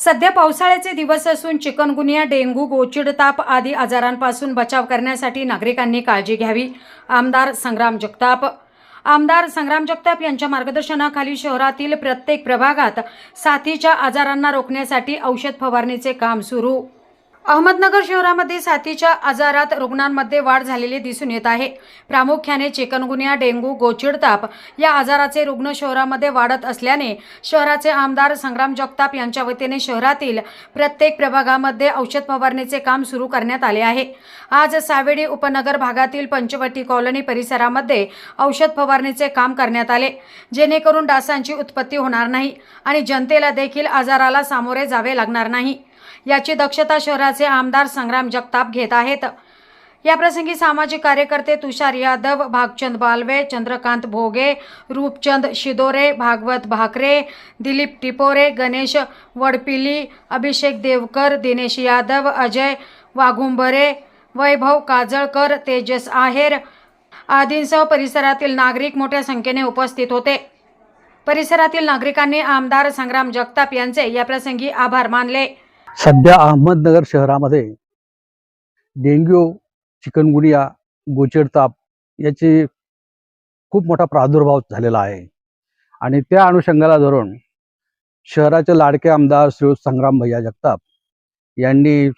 सध्या पावसाळ्याचे दिवस असून चिकनगुनिया डेंग्यू गोचिड ताप आदी आजारांपासून बचाव करण्यासाठी नागरिकांनी काळजी घ्यावी. आमदार संग्राम जगताप. आमदार संग्राम जगताप यांच्या मार्गदर्शनाखाली शहरातील प्रत्येक प्रभागात साथीच्या आजारांना रोखण्यासाठी औषध फवारणीचे काम सुरू. अहमदनगर शहरामध्ये साथीच्या आजारात रुग्णांमध्ये वाढ झालेली दिसून येत आहे. प्रामुख्याने चिकनगुनिया डेंग्यू गोचिडताप या आजाराचे रुग्ण शहरामध्ये वाढत असल्याने शहराचे आमदार संग्राम जगताप यांच्या वतीने शहरातील प्रत्येक प्रभागामध्ये औषध फवारणीचे काम सुरू करण्यात आले आहे. आज सावेडी उपनगर भागातील पंचवटी कॉलनी परिसरामध्ये औषध फवारणीचे काम करण्यात आले. जेणेकरून डासांची उत्पत्ती होणार नाही आणि जनतेला देखील आजाराला सामोरे जावे लागणार नाही. याची दक्षता शहराचे आमदार संग्राम जगताप घेत आहेत. याप्रसंगी सामाजिक कार्यकर्ते तुषार यादव भागचंद बालवे चंद्रकांत भोगे रूपचंद शिदोरे भागवत भाकरे दिलीप टिपोरे गणेश वडपिली अभिषेक देवकर दिनेश यादव अजय वाघुंबरे वैभव काजळकर तेजस आहेर आदींसह परिसरातील नागरिक मोठ्या संख्येने उपस्थित होते. परिसरातील नागरिकांनी आमदार संग्राम जगताप यांचे याप्रसंगी आभार मानले. सध्या अहमदनगर शहरामध्ये डेंग्यू चिकनगुनिया गोचेड याची खूप मोठा प्रादुर्भाव झालेला आहे. आणि त्या अनुषंगाला धरून शहराचे लाडके आमदार श्री संग्राम भैया जगताप यांनी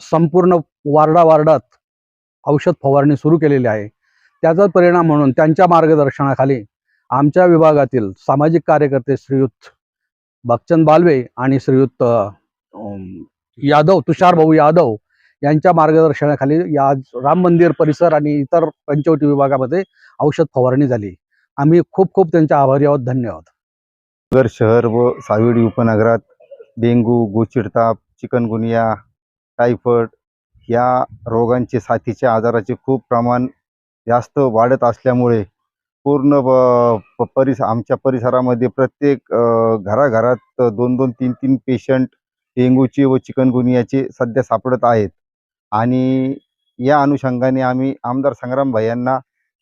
संपूर्ण वार्डा वार्डात औषध फवारणी सुरू केलेली आहे. त्याचा परिणाम म्हणून त्यांच्या मार्गदर्शनाखाली आमच्या विभागातील सामाजिक कार्यकर्ते श्रीयुत भगचंद बालवे आणि श्रीयुत यादव तुषार भाऊ यादव यांच्या मार्गदर्शनाखाली या राम मंदिर परिसर आणि इतर पंचवटी विभागामध्ये औषध फवारणी झाली. आम्ही खूप खूप त्यांच्या आभारी आहोत. धन्यवाद. नगर शहर व सावेडी उपनगरात डेंगू गोचिडताप चिकनगुनिया टायफॉइड या रोगांचे साथीच्या आजाराचे खूप प्रमाण जास्त वाढत असल्यामुळे पूर्ण प- परिस आमच्या परिसरामध्ये प्रत्येक घराघरात दोन दोन तीन तीन पेशंट डेंगूची व चिकनगुनियाचे सध्या सापडत आहेत. आणि या अनुषंगाने आम्ही आमदार संग्राम भाई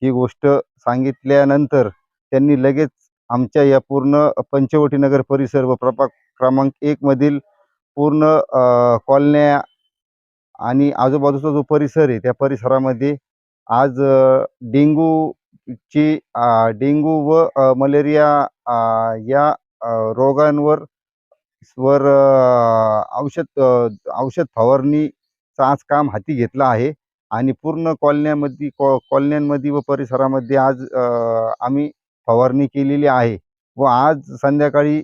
ही गोष्ट सांगितल्यानंतर त्यांनी लगेच आमच्या या पूर्ण पंचवटी नगर परिसर व प्रभाग क्रमांक एकमधील पूर्ण कॉलन्या आणि आजूबाजूचा जो परिसर आहे त्या परिसरामध्ये आज डेंगूची डेंगू व मलेरिया या रोगांवर वर औषध औषध फवारणीचं आज काम हाती घेतलं आहे आणि पूर्ण कॉलन्यामध्ये कॉ कॉलन्यांमध्ये व परिसरामध्ये आज आम्ही फवारणी केलेली आहे व आज संध्याकाळी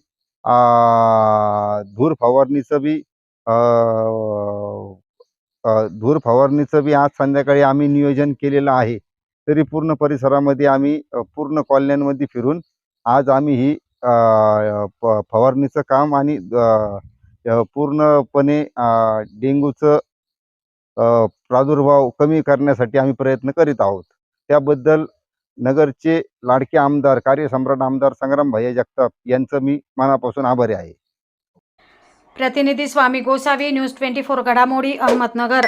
धूर फवारणीचं बी धूर फवारणीचं बी आज संध्याकाळी आम्ही नियोजन केलेलं आहे. तरी पूर्ण परिसरामध्ये आम्ही पूर्ण कॉलन्यांमध्ये फिरून आज आम्ही ही फवारणीचं काम आणि पूर्णपणे डेंगूचं प्रादुर्भाव कमी करण्यासाठी आम्ही प्रयत्न करीत आहोत. त्याबद्दल नगरचे लाडके आमदार कार्यसम्राट आमदार संग्राम भैया जगताप यांचं मी मनापासून आभारी आहे. प्रतिनिधी Swami Gosavi news twenty four घडामोडी अहमदनगर.